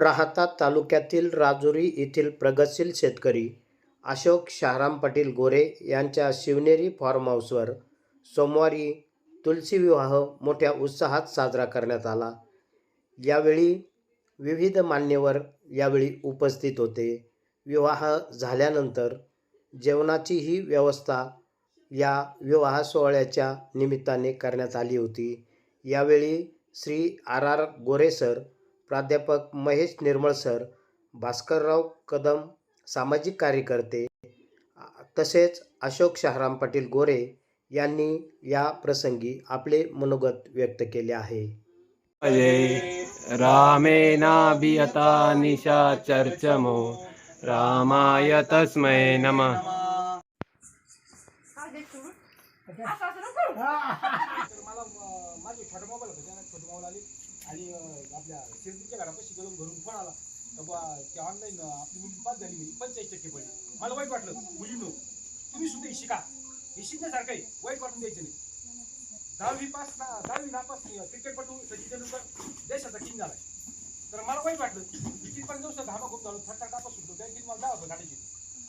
राहता तालुक्यातील राजुरी येथील प्रगतशील शेतकरी अशोक शहाराम पाटील गोरे यांच्या शिवनेरी फार्म हाऊसवर सोमवारी तुलसी विवाह मोठ्या उत्साहात साजरा करण्यात आला. यावेळी विविध मान्यवर यावेळी उपस्थित होते. विवाह झाल्यानंतर जेवणाची ही व्यवस्था या विवाह सोहळ्याच्या निमित्ताने करण्यात आली होती. यावेळी Shri R R Gore sir प्राध्यापक महेश निर्मळ सर भास्करराव कदम सामाजिक कार्यकर्ते तसेच अशोक शहाराम पाटील गोरे यांनी या प्रसंगी आपले मनोगत व्यक्त केले आहे. जय रामेणाभियता निशाचर्चमो रामाय तस्मै नमः. माझी छोटा मोबाईल होता छोटी मोबाईल आली. आणि आपल्या शिर्डीच्या घरापाशी गलम भरून फळ आला तर बुवा ते ऑनलाईन आपली मुलगी पास झाली म्हणजे पंचेचाळीस टक्के पडली. मला वाईट वाटलं. मुलींनो तुम्ही सुद्धा हे शिका. हे शिकण्यासारखं आहे. वाईट वाटून द्यायचं नाही. दहावी पास ना दहावी नापास क्रिकेटपटू सचिन तेंडुलकर देशाचा किंग झालाय तर मला वाईट वाटलं. किती पण दिवस घामा खूप झालो. थट्टा टापा सुटलो बँकेत मला दहा हजार काढायची.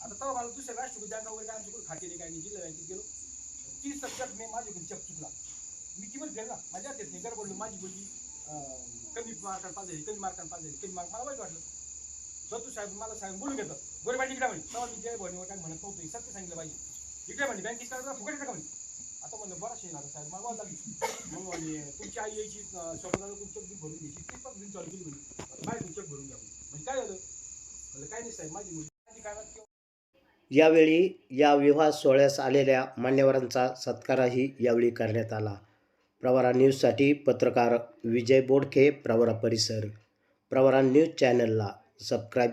आता तेव्हा मला दुसऱ्या राष्ट्रपती बँका वगैरे काय आमच्याकडे खाते नाही काय नाही. जिल्हा बँकेत गेलो. तीस टक्क्यात मी माझ्याकडून चप चुकला मी किंमत घेईल ना? माझ्या हातात नाही गडबडलो माझी मुलगी. कमी मार्कात पास झाली कमी मार्कात पास झाली कमी मार्क मला वाईट वाटलं. दत्तू साहेब मला साहेब बोलून घेतलं बरं पाहिजे इकडे म्हणे. तेव्हा मी जय भवनीवर काय म्हणत नव्हतं. सत्य सांगितलं पाहिजे. इकडे म्हणे बँकेत काय फुकट का म्हणे? आता म्हणलं बरं शेण आता साहेब. मला वाद लागली. मग हो म्हणे तुमची आई यायची स्वप्नाला तुमची चेक भरून घ्यायची. ती पण चालू केली म्हणे. आता बाहेर तुमची भरून घ्या म्हणजे काय झालं? म्हणलं काय नाही साहेब माझी मुलगी काय यावेळी या विवाह सोहळ्यास आलेल्या मान्यवरांचा सत्कारही यावेळी करण्यात आला. प्रवरा न्यूजसाठी पत्रकार विजय बोडखे प्रवरा परिसर. प्रवरा न्यूज चॅनलला सबस्क्राईब